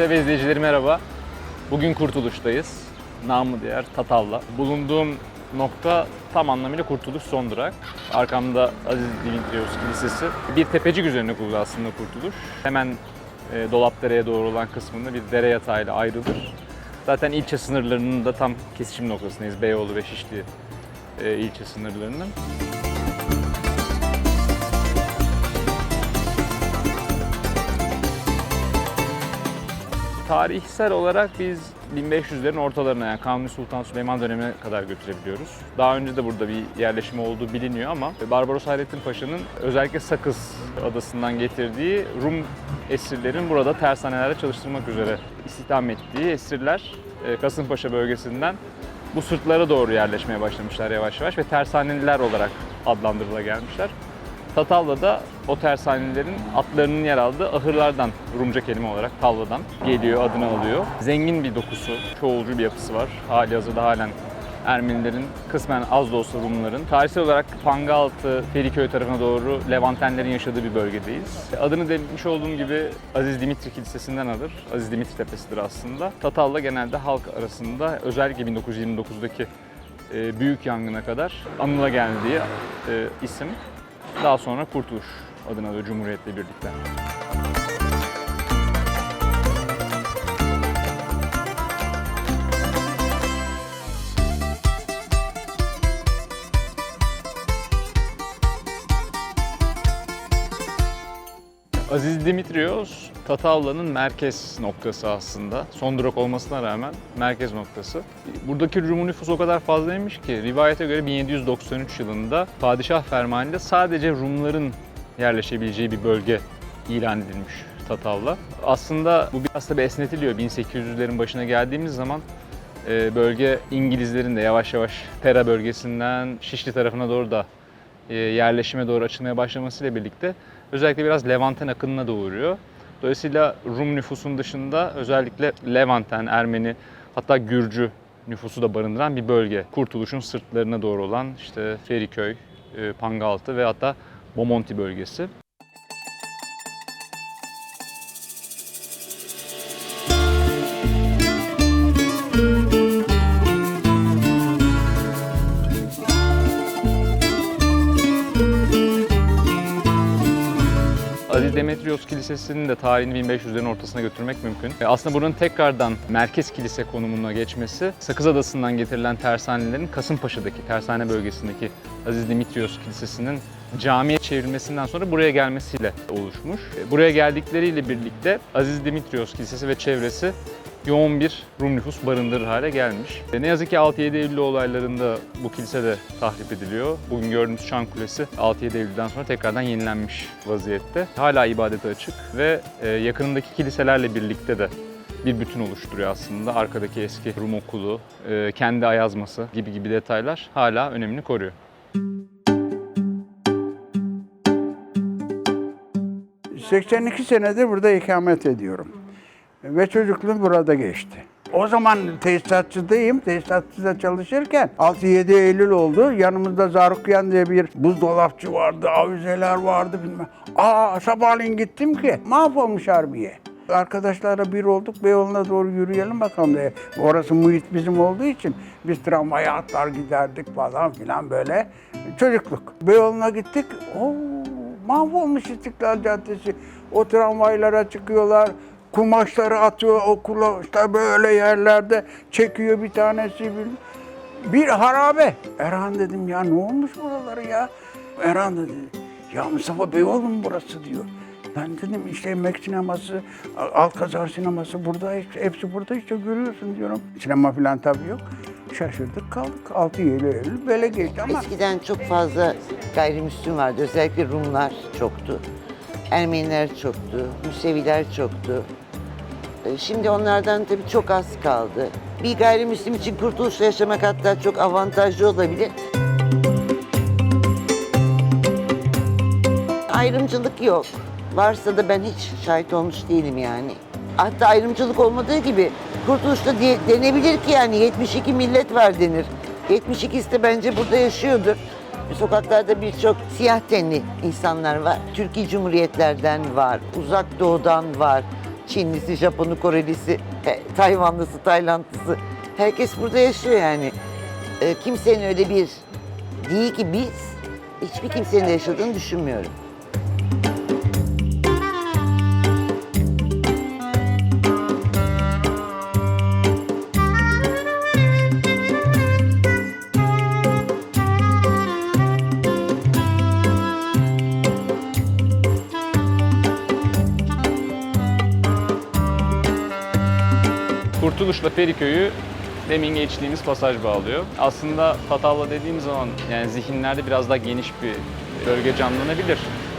Sol TV izleyicileri merhaba. Bugün Kurtuluş'tayız. Namı diğer Tatavla. Bulunduğum nokta tam anlamıyla Kurtuluş son durak. Arkamda Aziz Dimitrios Kilisesi. Bir tepecik üzerine kurulu aslında Kurtuluş. Hemen e, Dolapdere'ye doğru olan kısmında bir dere yatağıyla ayrılır. Zaten ilçe sınırlarının da tam kesişim noktasındayız. Beyoğlu ve Şişli e, ilçe sınırlarının. Tarihsel olarak biz 1500'lerin ortalarına yani Kanuni Sultan Süleyman dönemine kadar götürebiliyoruz. Daha önce de burada bir yerleşim olduğu biliniyor ama Barbaros Hayrettin Paşa'nın özellikle Sakız adasından getirdiği Rum esirlerin burada tersanelerde çalıştırmak üzere istihdam ettiği esirler e, Kasımpaşa bölgesinden bu sırtlara doğru yerleşmeye başlamışlar yavaş yavaş ve tersaneliler olarak adlandırıla gelmişler. Tatavla'da o tersanelerin atlarının yer aldığı ahırlardan, Rumca kelime olarak tavladan geliyor, adını alıyor. Zengin bir dokusu, çoğulcu bir yapısı var. Hali hazırda halen Ermenilerin, kısmen az da olsa Rumların. Tarihsel olarak Pangaltı, Feriköy tarafına doğru Levantenlerin yaşadığı bir bölgedeyiz. Adını demiş olduğum gibi Aziz Dimitri Kilisesi'nden alır. Aziz Dimitri Tepesi'dir aslında. Tatavla genelde halk arasında özellikle 1929'daki e, büyük yangına kadar anıla geldiği e, isim. Daha sonra Kurtuluş adını alıyor Cumhuriyet'le birlikte. Aziz Dimitrios, Tatavla'nın merkez noktası aslında. Son durak olmasına rağmen merkez noktası. Buradaki Rum nüfusu o kadar fazlaymış ki rivayete göre 1793 yılında padişah fermanıyla sadece Rumların yerleşebileceği bir bölge ilan edilmiş Tatavla. Aslında bu biraz da esnetiliyor. 1800'lerin başına geldiğimiz zaman e, bölge İngilizlerin de yavaş yavaş Pera bölgesinden Şişli tarafına doğru da e, yerleşime doğru açılmaya başlamasıyla birlikte özellikle biraz Levanten akınına doğuruyor. Dolayısıyla Rum nüfusun dışında özellikle Levanten, Ermeni hatta Gürcü nüfusu da barındıran bir bölge. Kurtuluş'un sırtlarına doğru olan işte Feriköy, e, Pangaltı ve hatta Bomonti bölgesi. Kilisesi'nin de tarihini 1500'lerin ortasına götürmek mümkün. E, Aslında buranın tekrardan merkez kilise konumuna geçmesi, Sakız Adası'ndan getirilen tersanelerin Kasımpaşa'daki tersane bölgesindeki Aziz Dimitrios Kilisesi'nin camiye çevrilmesinden sonra buraya gelmesiyle oluşmuş. E, Buraya geldikleriyle birlikte Aziz Dimitrios Kilisesi ve çevresi yoğun bir Rum nüfus barındırır hale gelmiş. E, Ne yazık ki 6-7 Eylül olaylarında bu kilise de tahrip ediliyor. Bugün gördüğümüz Çan Kulesi 6-7 Eylül'den sonra tekrardan yenilenmiş vaziyette. Hala ibadete açık ve e, yakınındaki kiliselerle birlikte de bir bütün oluşturuyor aslında. Arkadaki eski Rum okulu, e, kendi ayazması gibi gibi detaylar hala önemini koruyor. Hı. 82 senedir burada ikamet ediyorum. Ve çocukluğum burada geçti. O zaman tesisatçıdayım. Tesisatçıda çalışırken 6-7 Eylül oldu. Yanımızda Zarukyan diye bir buzdolapçı vardı, avizeler vardı bilmem. Aa sabahleyin gittim ki mahvolmuş harbiye. Arkadaşlarla bir olduk, Beyoğlu'na doğru yürüyelim bakalım diye. Orası muhit bizim olduğu için biz tramvaya atlar giderdik falan filan böyle. Çocukluk. Beyoğlu'na gittik. Oo, mahvolmuş İstiklal Caddesi. O tramvaylara çıkıyorlar. Kumaşları atıyor okula işte böyle yerlerde çekiyor bir tanesi. Bir, bir harabe. Erhan dedim ya ne olmuş buraları ya? Erhan dedi ya Mustafa Beyoğlu mu burası diyor. Ben dedim işte Mek sineması, Alkazar sineması burada, hepsi burada işte görüyorsun diyorum. Sinema falan tabii yok. Şaşırdık kaldık. 6 Eylül böyle geçti ama Eskiden çok fazla gayrimüslim vardı. Özellikle Rumlar çoktu. Ermeniler çoktu. Müseviler çoktu. Ee, Şimdi onlardan tabii çok az kaldı. Bir gayrimüslim için kurtuluşla yaşamak hatta çok avantajlı olabilir. Ayrımcılık yok. Varsa da ben hiç şahit olmuş değilim yani. Hatta ayrımcılık olmadığı gibi kurtuluşta diye, denebilir ki yani 72 millet var denir. 72'si de bence burada yaşıyordur. Sokaklarda birçok siyah tenli insanlar var. Türkiye Cumhuriyetlerden var, uzak doğudan var, Çinlisi, Japonu, Korelisi, Tayvanlısı, Taylandlısı. Herkes burada yaşıyor yani. E, kimsenin öyle bir değil ki biz hiçbir kimsenin de yaşadığını düşünmüyorum. Kurtuluş'la Feriköy'ü demin geçtiğimiz pasaj bağlıyor. Aslında Tatavla dediğim zaman yani zihinlerde biraz daha geniş bir bölge canlanabilir.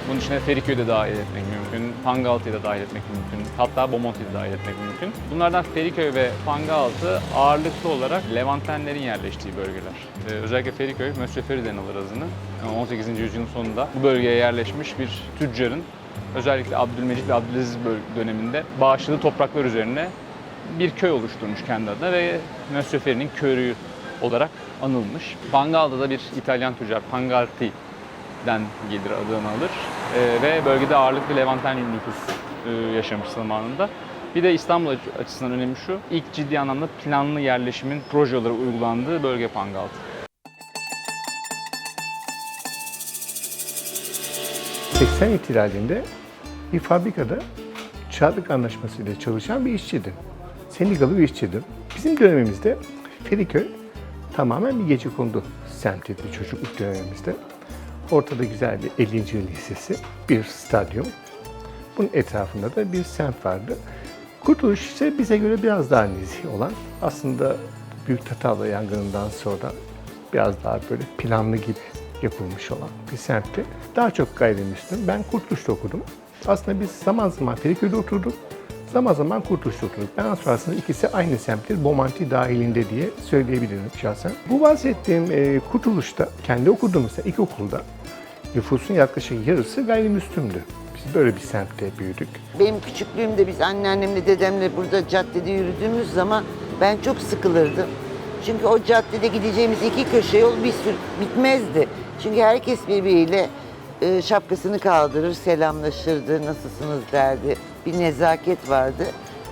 Bunun içine Feriköy'ü de dahil etmek mümkün, Pangaltı'yı da dahil etmek mümkün, hatta Bomonti'yi de dahil etmek mümkün. Bunlardan Feriköy ve Pangaltı ağırlıklı olarak Levantenlerin yerleştiği bölgeler. Ee, özellikle Feriköy, Mösyöferi denilir azını. Yani 18. yüzyılın sonunda bu bölgeye yerleşmiş bir tüccarın özellikle Abdülmecit ve Abdülaziz döneminde bağışladığı topraklar üzerine bir köy oluşturmuş kendi adına ve Mösyöferi'nin köyü olarak anılmış. Pangal'da da bir İtalyan tüccar Pangalti'den gelir adını alır Ee, ve bölgede ağırlıklı Levanten nüfus e, yaşamış zamanında. Bir de İstanbul açı- açısından önemli şu, ilk ciddi anlamda planlı yerleşimin proje olarak uygulandığı bölge Pangaltı. 80 ihtilalinde bir fabrikada Çarlık Anlaşması ile çalışan bir işçiydi. Sendikalı bir işçiydi. Bizim dönemimizde Feriköy tamamen bir gece kondu semtiydi çocukluk dönemimizde. Ortada güzel bir 50. yıl lisesi, bir stadyum. Bunun etrafında da bir semt vardı. Kurtuluş ise bize göre biraz daha nezih olan, aslında Büyük Tatavla yangınından sonra biraz daha böyle planlı gibi yapılmış olan bir semtti. Daha çok gayrimüslim. Ben Kurtuluş'ta okudum. Aslında biz zaman zaman Feriköy'de oturduk, zaman zaman Kurtuluş'ta oturduk. Ben aslında ikisi aynı semttir, Bomonti dahilinde diye söyleyebilirim şahsen. Bu bahsettiğim e, Kurtuluş'ta, kendi okuduğumuz ilkokulda nüfusun yaklaşık yarısı gayrimüslimdi. Biz böyle bir semtte büyüdük. Benim küçüklüğümde biz anneannemle dedemle burada caddede yürüdüğümüz zaman ben çok sıkılırdım. Çünkü o caddede gideceğimiz iki köşe yol bir sürü bitmezdi. Çünkü herkes birbiriyle e, şapkasını kaldırır, selamlaşırdı, nasılsınız derdi. Bir nezaket vardı.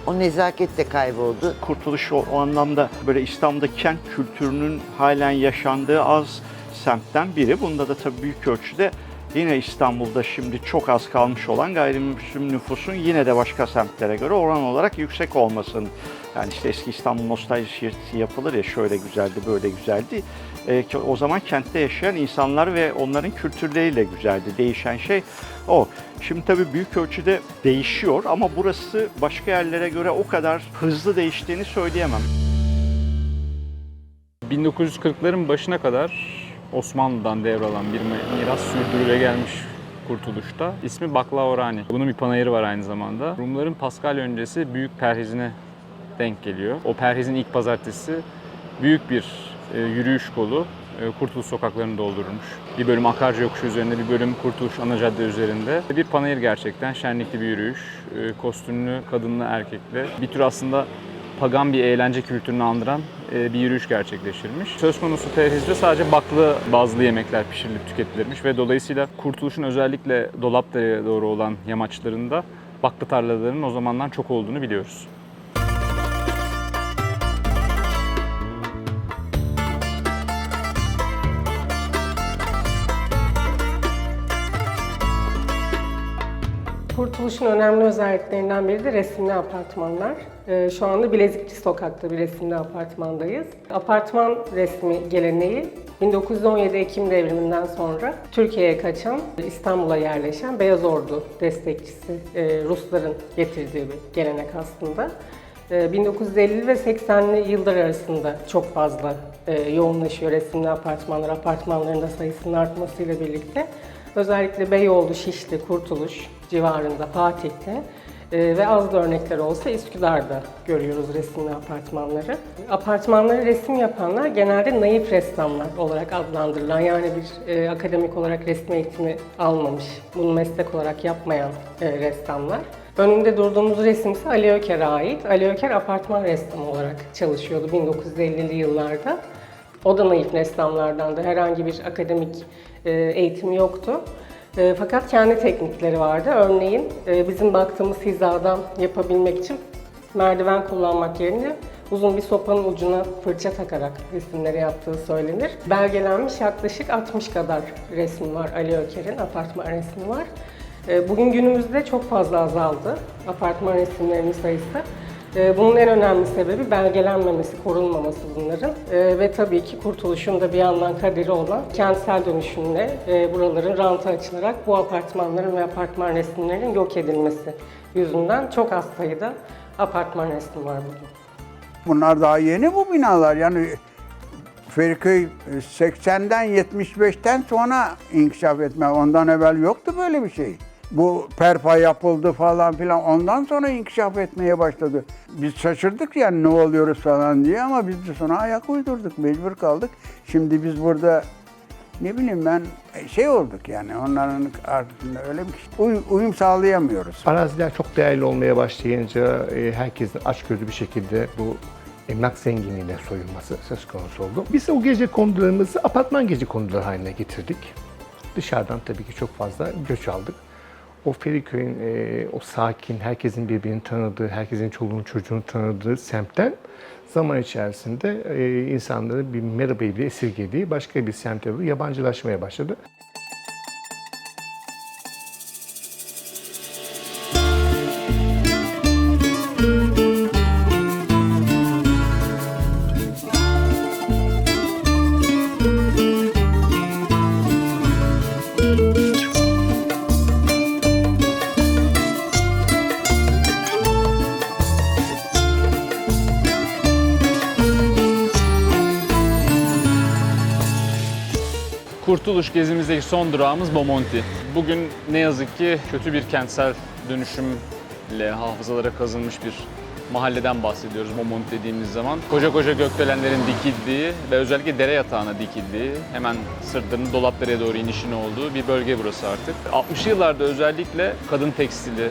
O nezaket de kayboldu. Kurtuluş o, o anlamda böyle İstanbul'da kent kültürünün halen yaşandığı az semtten biri. Bunda da tabii büyük ölçüde yine İstanbul'da şimdi çok az kalmış olan gayrimüslim nüfusun yine de başka semtlere göre oran olarak yüksek olmasının. Yani işte eski İstanbul nostaljisi yapılır ya şöyle güzeldi, böyle güzeldi. Ki o zaman kentte yaşayan insanlar ve onların kültürleriyle güzeldi. Değişen şey o. Şimdi tabii büyük ölçüde değişiyor ama burası başka yerlere göre o kadar hızlı değiştiğini söyleyemem. 1940'ların başına kadar Osmanlı'dan devralan bir mi- miras sürdürüle gelmiş Kurtuluş'ta. İsmi Baklavorani. Bunun bir panayırı var aynı zamanda. Rumların Paskalya öncesi Büyük Perhizine denk geliyor. O perhizin ilk pazartesi büyük bir e, yürüyüş kolu e, Kurtuluş sokaklarını doldurmuş. Bir bölüm Akarca yokuşu üzerinde, bir bölüm Kurtuluş ana cadde üzerinde. Bir panayır gerçekten şenlikli bir yürüyüş. E, Kostümlü, kadınlı, erkekli. Bir tür aslında pagan bir eğlence kültürünü andıran e, bir yürüyüş gerçekleştirmiş. Söz konusu perhizde sadece baklı bazlı yemekler pişirilip tüketilirmiş ve dolayısıyla Kurtuluş'un özellikle Dolapdere'ye doğru olan yamaçlarında baklı tarlalarının o zamandan çok olduğunu biliyoruz. Kurtuluş'un önemli özelliklerinden biri de resimli apartmanlar. Ee, Şu anda Bilezikçi Sokak'ta bir resimli apartmandayız. Apartman resmi geleneği 1917 Ekim devriminden sonra Türkiye'ye kaçan, İstanbul'a yerleşen Beyaz Ordu destekçisi e, Rusların getirdiği bir gelenek aslında. Ee, 1950'li ve 80'li yıllar arasında çok fazla e, yoğunlaşıyor resimli apartmanlar, apartmanların da sayısının artmasıyla birlikte. Özellikle Beyoğlu, Şişli, Kurtuluş civarında, Fatih'te e, ve az da örnekler olsa Üsküdar'da görüyoruz resimli apartmanları. Apartmanları resim yapanlar genelde naif ressamlar olarak adlandırılan yani bir e, akademik olarak resim eğitimi almamış, bunu meslek olarak yapmayan e, ressamlar. Önünde durduğumuz resim ise Ali Öker'e ait. Ali Öker apartman ressamı olarak çalışıyordu 1950'li yıllarda. O da naif ressamlardan da herhangi bir akademik eğitimi yoktu. E, fakat kendi teknikleri vardı. Örneğin e, bizim baktığımız hizadan yapabilmek için merdiven kullanmak yerine uzun bir sopanın ucuna fırça takarak resimleri yaptığı söylenir. Belgelenmiş yaklaşık 60 kadar resmi var Ali Öker'in, apartman resmi var. E, Bugün günümüzde çok fazla azaldı apartman resimlerinin sayısı. E, Bunun en önemli sebebi belgelenmemesi, korunmaması bunların. E, Ve tabii ki kurtuluşun da bir yandan kaderi olan kentsel dönüşümle e, buraların ranta açılarak bu apartmanların ve apartman resimlerinin yok edilmesi yüzünden çok az sayıda apartman resmi var bugün. Bunlar daha yeni bu binalar. Yani Feriköy e, 80'den 75'ten sonra inkişaf etme. Ondan evvel yoktu böyle bir şey. Bu perpa yapıldı falan filan. Ondan sonra inkişaf etmeye başladı. Biz şaşırdık yani ne oluyoruz falan diye ama biz de sonra ayak uydurduk. Mecbur kaldık. Şimdi biz burada ne bileyim ben şey olduk yani onların ardında öyle bir uy- uyum sağlayamıyoruz. Araziler çok değerli olmaya başlayınca e, herkesin açgözlü bir şekilde bu emlak zenginliğine soyulması söz konusu oldu. Biz o gece kondularımızı apartman gece konduları haline getirdik. Dışarıdan tabii ki çok fazla göç aldık. O Feriköy'ün e, o sakin, herkesin birbirini tanıdığı, herkesin çoluğunu çocuğunu tanıdığı semtten zaman içerisinde e, insanların bir merhabayı bile esirgediği başka bir semte doğru yabancılaşmaya başladı. Gezimizdeki son durağımız Bomonti. Bugün ne yazık ki kötü bir kentsel dönüşümle hafızalara kazınmış bir mahalleden bahsediyoruz Bomonti dediğimiz zaman. Koca koca gökdelenlerin dikildiği ve özellikle dere yatağına dikildiği, hemen sırtlarının Dolapdere'ye doğru inişin olduğu bir bölge burası artık. 60'lı yıllarda özellikle kadın tekstili,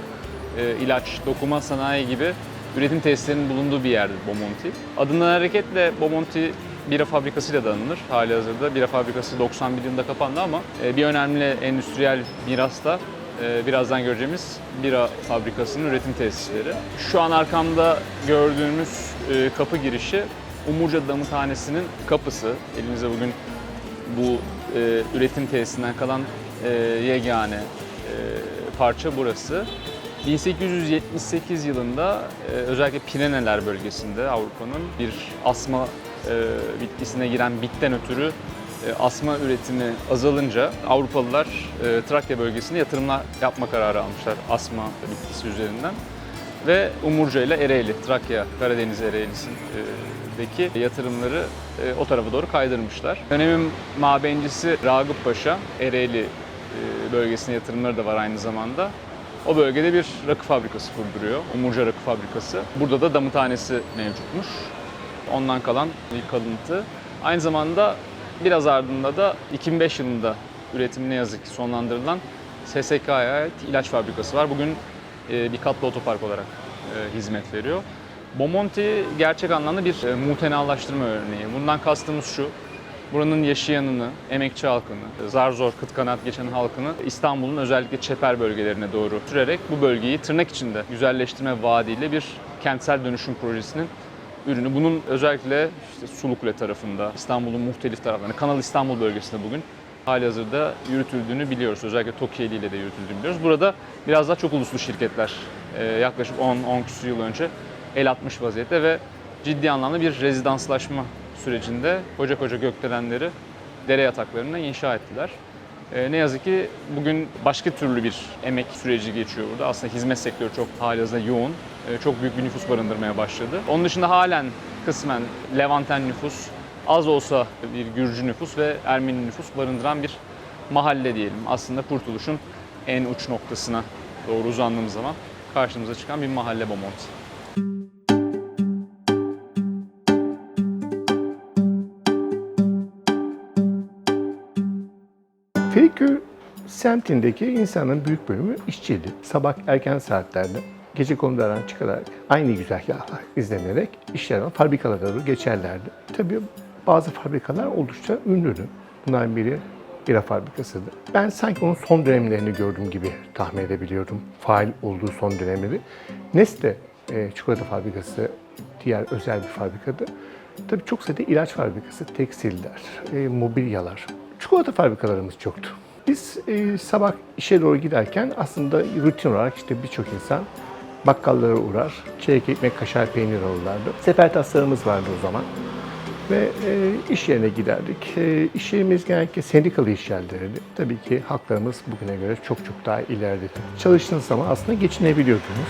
e, ilaç, dokuma sanayi gibi üretim tesislerinin bulunduğu bir yerdi Bomonti. Adından hareketle Bomonti bira fabrikasıyla da anılır. Hali hazırda bira fabrikası 91 yılında kapandı ama e, bir önemli endüstriyel miras da e, birazdan göreceğimiz bira fabrikasının üretim tesisleri. Şu an arkamda gördüğümüz e, kapı girişi Umurca Damıthanesi'nin kapısı. Elimizde bugün bu üretim tesisinden kalan yegane parça burası. 1878 yılında özellikle Pireneler bölgesinde Avrupa'nın bir asma bitkisine giren bitten ötürü e, asma üretimi azalınca Avrupalılar e, Trakya bölgesine yatırımlar yapma kararı almışlar asma bitkisi üzerinden. Ve Umurca ile Ereğli, Trakya, Karadeniz Ereğlisi'ndeki yatırımları e, o tarafa doğru kaydırmışlar. Dönemin mabencisi Ragıp Paşa, Ereğli e, bölgesine yatırımları da var aynı zamanda. O bölgede bir rakı fabrikası kurduruyor, Umurca Rakı Fabrikası. Burada da damıthanesi mevcutmuş. Ondan kalan bir kalıntı. Aynı zamanda biraz ardında da 2005 yılında üretimi ne yazık ki sonlandırılan SSK'ya ait ilaç fabrikası var. Bugün e, bir katlı otopark olarak e, hizmet veriyor. Bomonti gerçek anlamda bir e, mutenalaştırma örneği. Bundan kastımız şu, buranın yaşayanını, emekçi halkını, zar zor kıt kanaat geçen halkını İstanbul'un özellikle çeper bölgelerine doğru sürerek bu bölgeyi tırnak içinde güzelleştirme vaadiyle bir kentsel dönüşüm projesinin ürünü. Bunun özellikle işte Sulukule tarafında, İstanbul'un muhtelif taraflarında, Kanal İstanbul bölgesinde bugün hali hazırda yürütüldüğünü biliyoruz. Özellikle Tokyo'li ile de yürütüldüğünü biliyoruz. Burada biraz daha çok uluslu şirketler e, yaklaşık 10-10 küsur yıl önce el atmış vaziyette ve ciddi anlamda bir rezidanslaşma sürecinde koca koca gökdelenleri dere yataklarına inşa ettiler. E, ne yazık ki bugün başka türlü bir emek süreci geçiyor burada. Aslında hizmet sektörü çok hali hazırda yoğun. E, çok büyük bir nüfus barındırmaya başladı. Onun dışında halen kısmen Levanten nüfus, az olsa bir Gürcü nüfus ve Ermeni nüfus barındıran bir mahalle diyelim. Aslında kurtuluşun en uç noktasına doğru uzandığımız zaman karşımıza çıkan bir mahalle Bomonti. Feriköy semtindeki insanın büyük bölümü işçiydi. Sabah erken saatlerde gece konulardan çıkarak aynı güzergahlar izlenerek işlerden fabrikalara doğru geçerlerdi. Tabii bazı fabrikalar oldukça ünlüdü. Bunların biri bira fabrikasıdır. Ben sanki onun son dönemlerini gördüğüm gibi tahmin edebiliyorum. Faal olduğu son dönemleri. Nestle e, çikolata fabrikası diğer özel bir fabrikadır. Tabii çok sayıda ilaç fabrikası, tekstiller, e, mobilyalar. Çikolata fabrikalarımız çoktu. Biz e, sabah işe doğru giderken aslında rutin olarak işte birçok insan bakkallara uğrar, çeyrek ekmek, kaşar peynir alırlardı. Sefer taslarımız vardı o zaman. Ve e, iş yerine giderdik. E, iş yerimiz genellikle sendikalı iş yerleriydi. Tabii ki haklarımız bugüne göre çok çok daha ileride. Çalıştığınız zaman aslında geçinebiliyordunuz.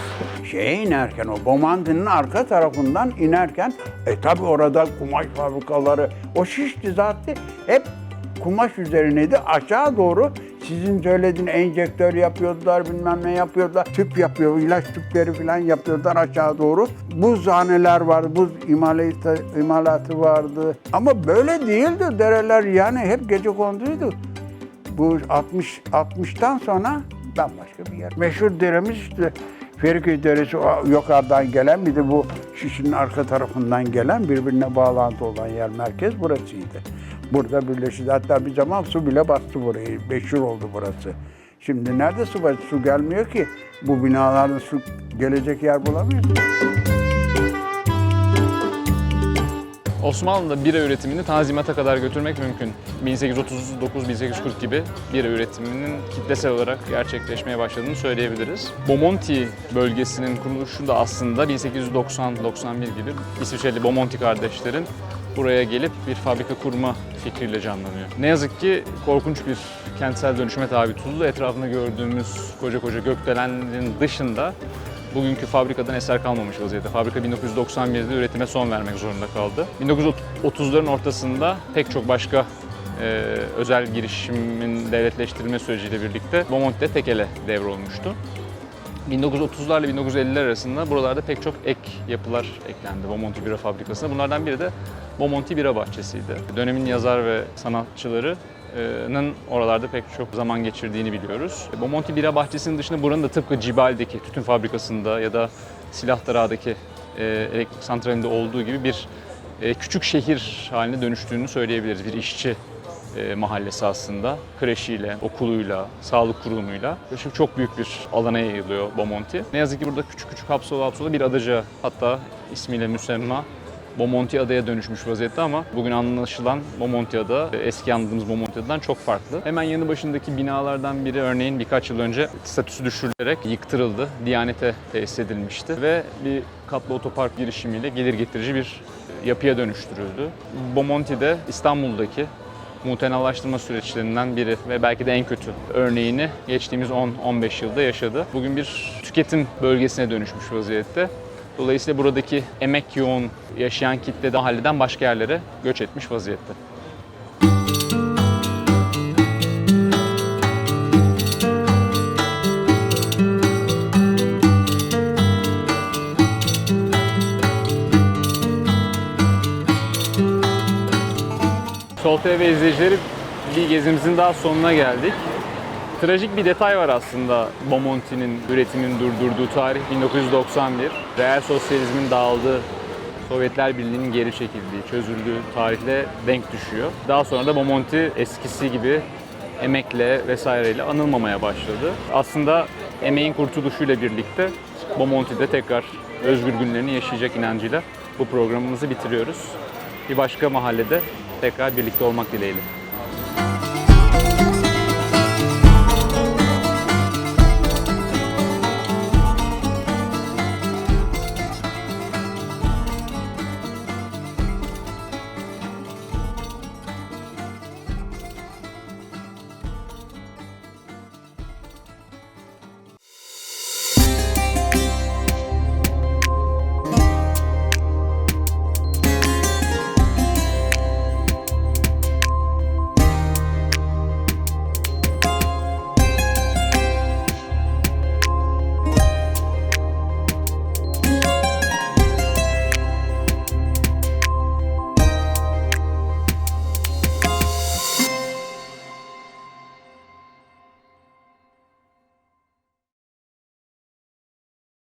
Şeye inerken o Bomonti'nin arka tarafından inerken e tabi orada kumaş fabrikaları o Şişli zaten hep kumaş üzerineydi aşağı doğru sizin söylediğin enjektör yapıyordular bilmem ne yapıyordular tüp yapıyor ilaç tüpleri falan yapıyordular aşağı doğru buzhaneler vardı buz imalatı, imalatı vardı ama böyle değildi dereler yani hep gece konduydu bu 60 60'tan sonra bambaşka bir yer. Meşhur deremiz işte Feriköy Deresi yukarıdan gelen bir de bu şişinin arka tarafından gelen birbirine bağlantı olan yer merkez burasıydı. Burada birleşti. Hatta bir zaman su bile bastı burayı. Meşhur oldu burası. Şimdi nerede su var? Su gelmiyor ki. Bu binalarda su gelecek yer bulamıyor. Osmanlı'da bira üretimini tanzimata kadar götürmek mümkün. 1839-1840 gibi bira üretiminin kitlesel olarak gerçekleşmeye başladığını söyleyebiliriz. Bomonti bölgesinin kuruluşu da aslında 1890-91 gibi İsviçreli Bomonti kardeşlerin buraya gelip bir fabrika kurma fikriyle canlanıyor. Ne yazık ki korkunç bir kentsel dönüşüme tabi tutuldu. Etrafında gördüğümüz koca koca gökdelenlerin dışında bugünkü fabrikadan eser kalmamış vaziyette. Fabrika 1991'de üretime son vermek zorunda kaldı. 1930'ların ortasında pek çok başka e, özel girişimin devletleştirilme süreciyle birlikte Bomonti'de tekele devrolmuştu. 1930'larla 1950'ler arasında buralarda pek çok ek yapılar eklendi Bomonti Bira Fabrikası'na. Bunlardan biri de Bomonti Bira Bahçesi'ydi. Dönemin yazar ve sanatçılarının oralarda pek çok zaman geçirdiğini biliyoruz. Bomonti Bira Bahçesi'nin dışında buranın da tıpkı Cibal'deki tütün fabrikasında ya da Silahdarağ'daki e, elektrik santralinde olduğu gibi bir e, küçük şehir haline dönüştüğünü söyleyebiliriz. Bir işçi e, mahallesi aslında. Kreşiyle, okuluyla, sağlık kurumuyla. Şimdi çok büyük bir alana yayılıyor Bomonti. Ne yazık ki burada küçük küçük hapsola hapsola bir adaca hatta ismiyle müsemma Bomonti adaya dönüşmüş vaziyette ama bugün anlaşılan Bomonti ada eski anladığımız Bomonti adadan çok farklı. Hemen yanı başındaki binalardan biri örneğin birkaç yıl önce statüsü düşürülerek yıktırıldı. Diyanete tesis edilmişti ve bir katlı otopark girişimiyle gelir getirici bir yapıya dönüştürüldü. Bomonti de İstanbul'daki mutenalaştırma süreçlerinden biri ve belki de en kötü örneğini geçtiğimiz 10-15 yılda yaşadı. Bugün bir tüketim bölgesine dönüşmüş vaziyette. Dolayısıyla buradaki emek yoğun yaşayan kitle de mahalleden başka yerlere göç etmiş vaziyette. Sol TV izleyicileri bir gezimizin daha sonuna geldik. Trajik bir detay var aslında Bomonti'nin üretimini durdurduğu tarih 1991. Reel sosyalizmin dağıldığı, Sovyetler Birliği'nin geri çekildiği, çözüldüğü tarihle denk düşüyor. Daha sonra da Bomonti eskisi gibi emekle vesaireyle anılmamaya başladı. Aslında emeğin kurtuluşuyla birlikte Bomonti'de tekrar özgür günlerini yaşayacak inancıyla bu programımızı bitiriyoruz. Bir başka mahallede tekrar birlikte olmak dileğiyle.